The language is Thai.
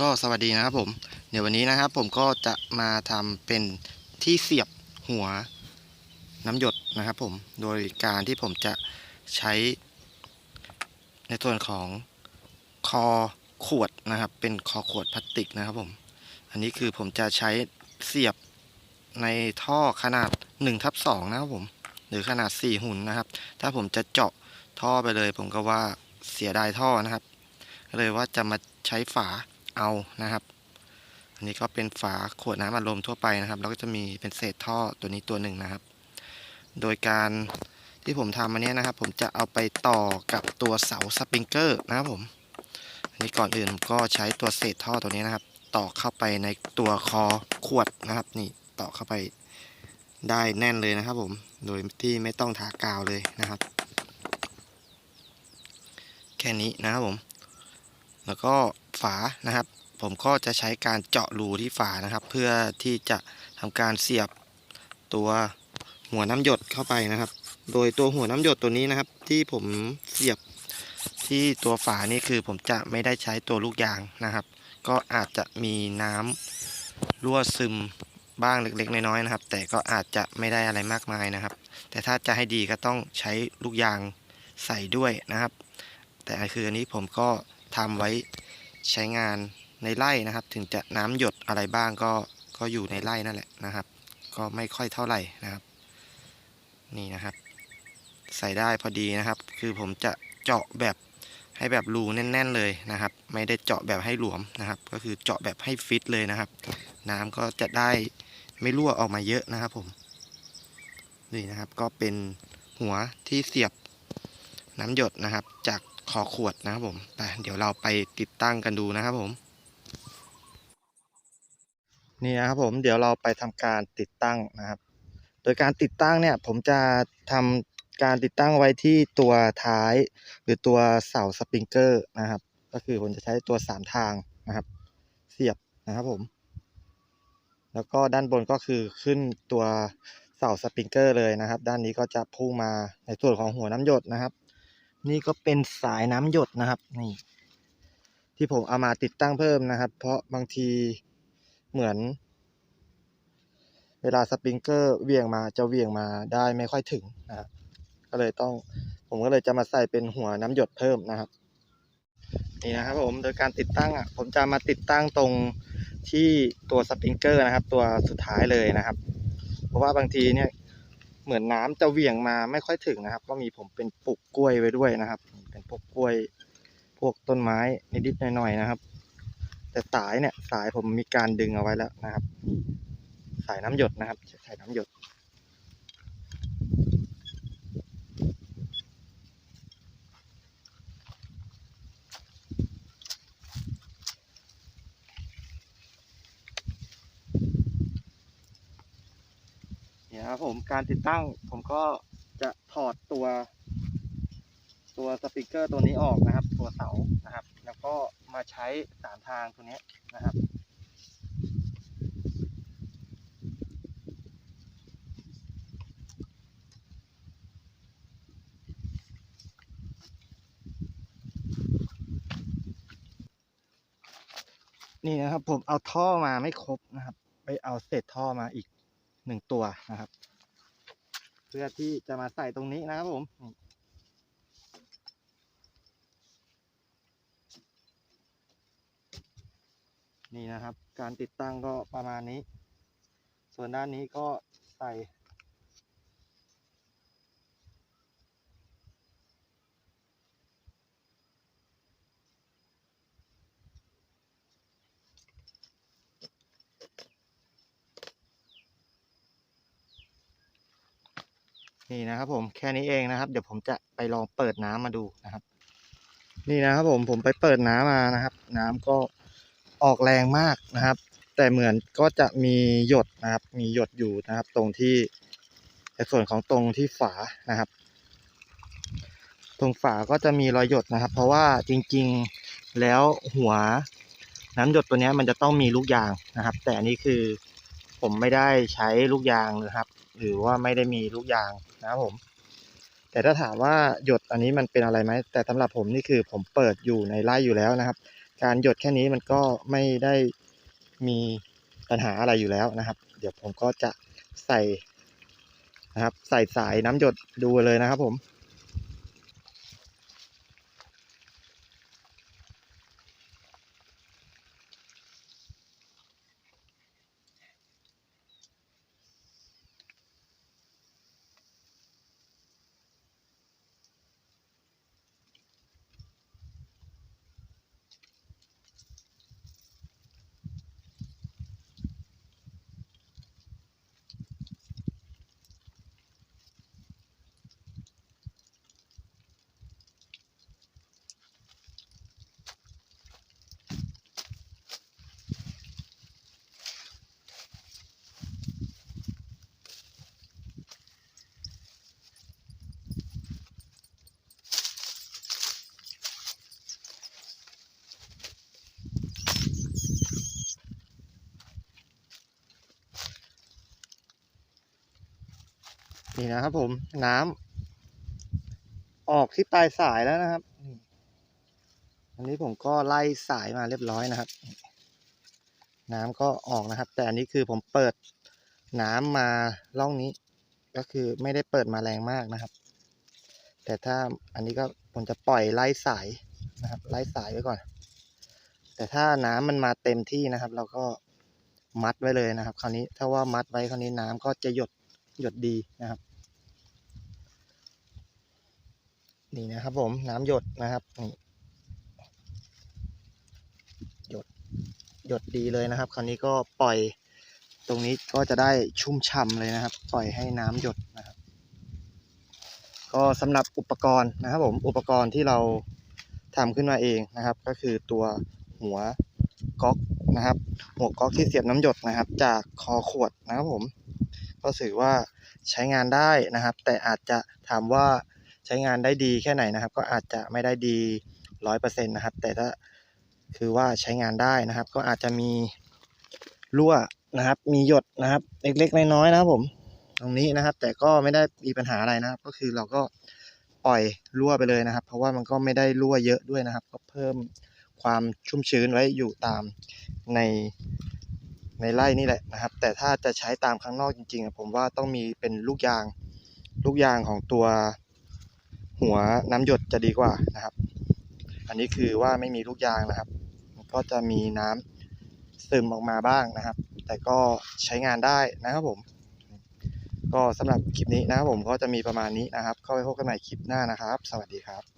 ก็สวัสดีนะครับผม เดี๋ยววันนี้นะครับ ผมก็จะมาทำเป็นที่เสียบหัวน้ำหยดนะครับ ผมโดยการที่ผมจะใช้ในส่วนของคอขวดนะครับ เป็นคอขวดพลาสติกนะครับผม อันนี้คือผมจะใช้เสียบในท่อขนาด1ทับ2นะครับผม หรือขนาด 4 หุ่นนะครับ ถ้าผมจะเจาะท่อไปเลย ผมก็ว่าเสียดายท่อนะครับ ก็เลยว่าจะมาใช้ฝา เอานะครับ อันนี้ก็เป็นฝาขวดน้ำอัดลมทั่วไปนะครับ แล้วก็จะมีเป็นเศษท่อตัวนี้ตัวหนึ่งนะครับ โดยการที่ผมทำอันนี้นะครับ ผมจะเอาไปต่อกับตัวเสาสปริงเกอร์นะครับผม อันนี้ก่อนอื่นผมก็ใช้ตัวเศษท่อตัวนี้นะครับ ต่อเข้าไปในตัวคอขวดนะครับ นี่ต่อเข้าไปได้แน่นเลยนะครับ ผม โดยที่ไม่ต้องทากาวเลยนะครับ แค่นี้นะครับผม แล้วก็ฝานะครับ ผมก็จะใช้การเจาะรูที่ฝานะครับ เพื่อที่จะทำการเสียบตัวหัวน้ำหยดเข้าไปนะครับ โดยตัวหัวน้ำหยดตัวนี้นะครับ ที่ผมเสียบที่ตัวฝานี่คือผมจะไม่ได้ใช้ตัวลูกยางนะครับ ก็อาจจะมีน้ำรั่วซึมบ้างเล็กๆน้อยๆนะครับ แต่ก็อาจจะไม่ได้อะไรมากมายนะครับ แต่ถ้าจะให้ดีก็ต้องใช้ลูกยางใส่ด้วยนะครับ แต่คืออันนี้ผมก็ทำไว้ใช้งาน ในไร่นะครับ ถึงจะน้ำหยดอะไรบ้างก็ก็อยู่ในไร่นั่นแหละนะครับ ก็ไม่ค่อยเท่าไหร่นะครับ นี่นะครับ ใส่ได้พอดีนะครับ คือผมจะเจาะแบบให้แบบรูแน่น ๆเลยนะครับ ไม่ได้เจาะแบบให้หลวมนะครับ ก็คือเจาะแบบให้ฟิตเลยนะครับ น้ำก็จะได้ไม่รั่วออกมาเยอะนะครับ ผมนี่นะครับ ก็เป็นหัวที่เสียบน้ำหยดนะครับ จากคอขวดนะครับผมไปเดี๋ยวเราไปติดตั้งกันดูนะครับผม นี่นะครับผมเดี๋ยวเราไปทำการติดตั้งนะครับ โดยการติดตั้งเนี่ยผมจะทำการติดตั้งไว้ที่ตัวท้าย หรือตัวเสาสปริงเกอร์นะครับ ก็คือผมจะใช้ตัวสามทางนะครับ เสียบนะครับผม แล้วก็ด้านบนก็คือขึ้นตัวเสาสปริงเกอร์เลยนะครับ ด้านนี้ก็จะพุ่งมาในส่วนของหัวน้ำหยดนะครับ นี่ก็เป็นสายน้ำหยดนะครับนี่ที่ผมเอามาติดตั้งเพิ่มนะครับ เพราะบางที เหมือน เวลาสปริงเกอร์เวียงมาจะเวียงมาได้ไม่ค่อยถึงนะครับก็เลยต้องผมก็เลยจะมาใส่เป็นหัวน้ำหยดเพิ่มนะครับนี่นะครับผมโดยการติดตั้งอะผมจะมาติดตั้งตรงที่ตัวสปริงเกอร์นะครับ ตัวสุดท้ายเลยนะครับ เพราะว่าบางทีเนี่ยเหมือนน้ำจะเวี่ยงมาไม่ค่อยถึงนะครับ ก็มีผมเป็นปลูกกล้วยไว้ด้วยนะครับ เป็นพวกกล้วยพวกต้นไม้นิดๆหน่อยๆนะครับ แต่สายเนี่ยสายผมมีการดึงเอาไว้แล้วนะครับ สายน้ำหยดนะครับสายน้ำหยดเนี่ยครับผมการติดตั้งผมก็จะถอดตัว ตัวสปีกเกอร์ตัวนี้ออกนะครับ ตัวเสานะครับ แล้วก็ มาใช้สามทางตัวนี้นะครับนี่นะครับผมเอาท่อมาไม่ครบนะครับ ไปเอาเศษท่อมาอีกหนึ่งตัวนะครับ เพื่อที่จะมาใส่ตรงนี้นะครับผมนี่ นี่นะครับ การติดตั้งก็ประมาณนี้ ส่วนด้านนี้ก็ใส่นี่นะครับผมแค่นี้เองนะครับ เดี๋ยวผมจะไปลองเปิดน้ำมาดูนะครับ นี่นะครับผมผมไปเปิดน้ำมานะครับ น้ำก็ ออกแรงมากนะครับ แต่เหมือนก็จะมีหยดนะครับ มีหยดอยู่นะครับ ตรงที่ในส่วนของตรงที่ฝานะครับ ตรงฝาก็จะมีรอยหยดนะครับ เพราะว่าจริงๆแล้วหัวน้ำหยดตัวนี้มันจะต้องมีลูกยางนะครับ แต่อันนี้คือผมไม่ได้ใช้ลูกยางนะครับ หรือว่าไม่ได้มีลูกยางนะครับผม แต่ถ้าถามว่าหยดอันนี้มันเป็นอะไรไหมแต่สำหรับผมนี่คือผมเปิดอยู่ในไร่อยู่แล้วนะครับ การหยดแค่นี้มันก็ไม่ได้มีปัญหาอะไรอยู่แล้วนะครับ เดี๋ยวผมก็จะใส่นะครับ ใส่สายน้ำหยดดูเลยนะครับผม นี่นะครับผมน้ำออกที่ปลายสายแล้วนะครับนี่อันนี้ผมก็ไล่สายมาเรียบร้อยนะครับ น้ำก็ออกนะครับ แต่อันนี้คือผมเปิดน้ำมาล่องนี้ ก็คือไม่ได้เปิดมาแรงมากนะครับ แต่ถ้าอันนี้ก็ผมจะปล่อยไล่สายนะครับ ไล่สายไว้ก่อน แต่ถ้าน้ำมันมาเต็มที่นะครับ เราก็มัดไว้เลยนะครับ คราวนี้ถ้าว่ามัดไว้คราวนี้น้ำก็จะหยด หยดดีนะครับ นี่นะครับผมน้ำหยดนะครับนี่หยดหยดดีเลยนะครับ คราวนี้ก็ปล่อยตรงนี้ก็จะได้ชุ่มฉ่ำเลยนะครับ ปล่อยให้น้ำหยดนะครับ ก็สำหรับอุปกรณ์นะครับผมอุปกรณ์ที่เราทำขึ้นมาเองนะครับ ก็คือตัวหัวก๊อกนะครับ หัวก๊อกที่เสียบน้ำหยดนะครับ จากคอขวดนะครับผม ก็ถือว่าใช้งานได้นะครับ แต่อาจจะถามว่าใช้งานได้ดีแค่ไหนนะครับ ก็อาจจะไม่ได้ดีร้อยเปอร์เซ็นต์นะครับ แต่ถ้าคือว่าใช้งานได้นะครับ ก็อาจจะมีรั่วนะครับ มีหยดนะครับ เล็กๆน้อยๆนะครับผมตรงนี้นะครับ แต่ก็ไม่ได้มีปัญหาอะไรนะครับ ก็คือเราก็ปล่อยรั่วไปเลยนะครับ เพราะว่ามันก็ไม่ได้รั่วเยอะด้วยนะครับ ก็เพิ่มความชุ่มชื้นไว้อยู่ตามใน ในไร่นี่แหละนะครับ แต่ถ้าจะใช้ตามข้างนอกจริงๆผมว่าต้องมีเป็นลูกยาง ลูกยางของตัวหัวน้ำหยดจะดีกว่านะครับ อันนี้คือว่าไม่มีลูกยางนะครับ ก็จะมีน้ำซึมออกมาบ้างนะครับ แต่ก็ใช้งานได้นะครับผม ก็สำหรับคลิปนี้นะครับผมก็จะมีประมาณนี้นะครับ เข้าไปพบกันใหม่คลิปหน้านะครับ สวัสดีครับ